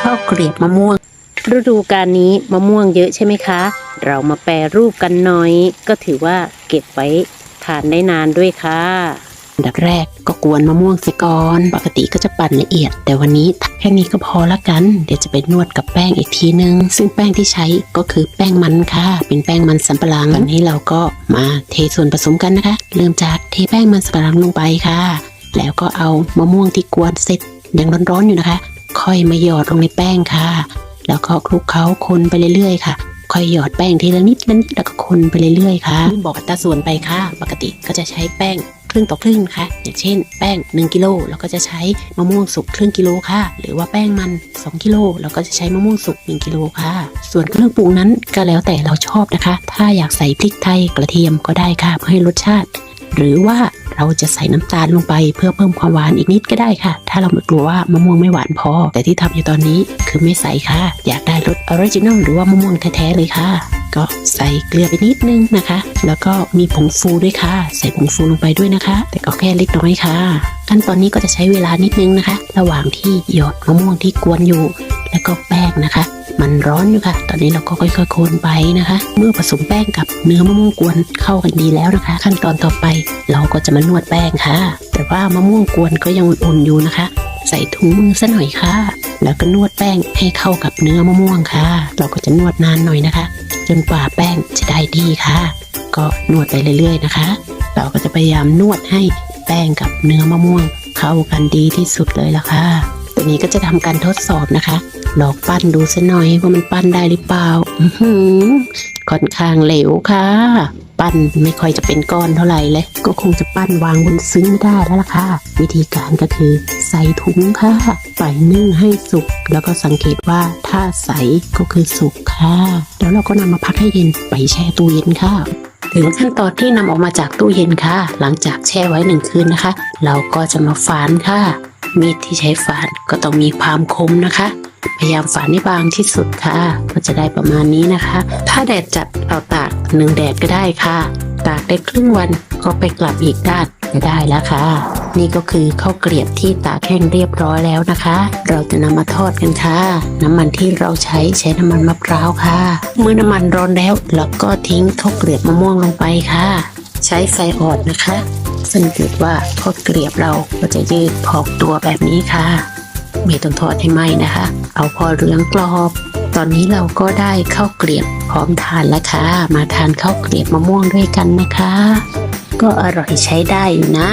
ข้าวเกลียบมะม่วง ฤดูกาลนี้มะม่วงเยอะใช่ไหมคะ เรามาแปรรูปกันหน่อย ก็ถือว่าเก็บไว้ทานได้นานด้วยค่ะอันดับแรกก็กวนมะม่วงเสียก่อน ปกติก็จะปั่นละเอียด แต่วันนี้แค่นี้ก็พอละกัน เดี๋ยวจะไปนวดกับแป้งอีกทีนึง ซึ่งแป้งที่ใช้ก็คือแป้งมันค่ะ เป็นแป้งมันสำปะหลังตอนนี้เราก็มาเทส่วนผสมกันนะคะ เริ่มจากเทแป้งมันสำปะหลังลงไปค่ะ แล้วก็เอามะม่วงที่กวนเสร็จยังร้อนๆอยู่นะคะ ค่อยมาหยอดลงในแป้งค่ะ แล้วก็คลุกเคล้าคนไปเรื่อยๆค่ะ ค่อยหยอดแป้งทีละนิดละนิดแล้วก็คนไปเรื่อยๆค่ะบอกอัตราส่วนไปค่ะ ปกติก็จะใช้แป้งครึ่งต่อครึ่งนะคะอย่างเช่น แป้ง 1กิโลเราก็จะใช้มะม่วงสุกครึ่งกิโลค่ะ หรือว่าแป้งมัน 2กิโลเราก็จะใช้มะม่วงสุก1กิโลค่ะ ส่วนเครื่องปรุงนั้นก็แล้วแต่เราชอบนะคะ ถ้าอยากใส่พริกไทยกระเทียมก็ได้ค่ะเพื่อให้รสชาติ หรือว่า เราจะใส่น้ำตาลลงไปเพื่อเพิ่มความหวานอีกนิดก็ได้ค่ะ ถ้าเราไม่กลัวว่ามะม่วงไม่หวานพอ แต่ที่ทำอยู่ตอนนี้คือไม่ใส่ค่ะ อยากได้รสออริจินัลหรือว่ามะม่วงแท้ๆเลยค่ะ ก็ใส่เกลือไปนิดนึงนะคะ แล้วก็มีผงฟูด้วยค่ะ ใส่ผงฟูลงไปด้วยนะคะ แต่ก็แค่เล็กน้อยค่ะ ขั้นตอนนี้ก็จะใช้เวลานิดนึงนะคะ ระหว่างที่หยอดมะม่วงที่กวนอยู่ แล้วก็แป้งนะคะ มันร้อนอยู่ค่ะ ตอนนี้เราก็ค่อยๆโคนไปนะคะ เมื่อผสมแป้งกับเนื้อมะม่วงกวนเข้ากันดีแล้วนะคะ ขั้นตอนต่อไปเราก็จะมานวดแป้งค่ะ แต่ว่ามะม่วงกวนก็ยังอุ่นๆอยู่นะคะ ใส่ถุงมือซะหน่อยค่ะ แล้วก็นวดแป้งให้เข้ากับเนื้อมะม่วงค่ะ เราก็จะนวดนานหน่อยนะคะ จนกว่าแป้งจะได้ดีค่ะ ก็นวดไปเรื่อย ๆนะคะ เราก็จะพยายามนวดให้แป้งกับเนื้อมะม่วงเข้ากันดีที่สุดเลยละค่ะตัวนี้ก็จะทำการทดสอบนะคะ ลองปั้นดูสัหน่อยว่ามันปั้นได้หรือเปล่าค่อนข้างเหลวค่ะ ปั้นไม่ค่อยจะเป็นก้อนเท่าไหร่เลย ก็คงจะปั้นวางบนซึ้งไม่ได้แล้วล่ะค่ะ วิธีการก็คือใส่ถุงค่ะไปนึ่งให้สุก แล้วก็สังเกตว่าถ้าใสก็คือสุกค่ะ แล้วเราก็นำมาพักให้เย็นไปแช่ตู้เย็นค่ะถึงขั้นตอนที่นำออกมาจากตู้เย็นค่ะ หลังจากแช่ไว้หนึ่งคืนนะคะ เราก็จะมาฝานค่ะ มีดที่ใช้ฝานก็ต้องมีความคมนะคะ พยายามฝานให้บางที่สุดค่ะ ก็จะได้ประมาณนี้นะคะ ถ้าแดดจัดเราตากหนึ่งแดดก็ได้ค่ะ ตากได้ครึ่งวันก็ไปกลับอีกด้านก็ได้แล้วค่ะ นี่ก็คือข้าวเกลียบที่ตากแห้งเรียบร้อยแล้วนะคะ เราจะนำมาทอดกันค่ะ น้ำมันที่เราใช้ใช้น้ำมันมะพร้าวค่ะ เมื่อน้ำมันร้อนแล้วเราก็ทิ้งข้าวเกลียบมะม่วงลงไปค่ะ ใช้ไฟอ่อนนะคะสังเกตว่าข้าวเกลียบเราก็จะยืดพองตัวแบบนี้ค่ะ ไม่ต้องทอดให้ไหมนะคะ เอาพอเหลืองกรอบ ตอนนี้เราก็ได้ข้าวเกลียบพร้อมทานแล้วค่ะ มาทานข้าวเกลียบมะม่วงด้วยกันนะคะ ก็อร่อยใช้ได้อยู่นะ